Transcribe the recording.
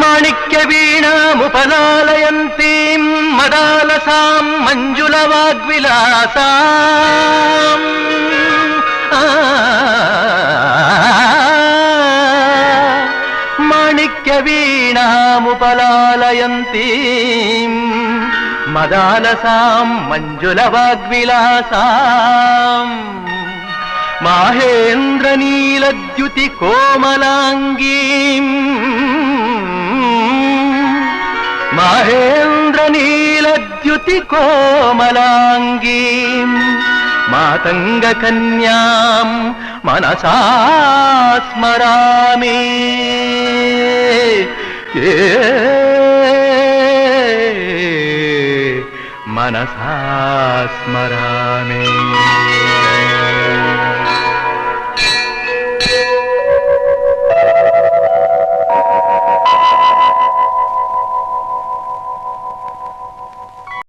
మాణిక్య వీణాముపలాలయంతీం మదాలసాం మంజుల వాగ్విలాసా ఆ, మాణిక్య వీణాముపలాలయంతీం మదాలసాం మంజుల వాగ్విలాసాం మాహేంద్రనీలద్యుతి కోమలాంగ മഹേന്ദ്രനീലദ്യുതി കോമലാംഗീ. മാതംഗ കന്യാം മനസാസ്മരാമി മനസാസ്മരാമേ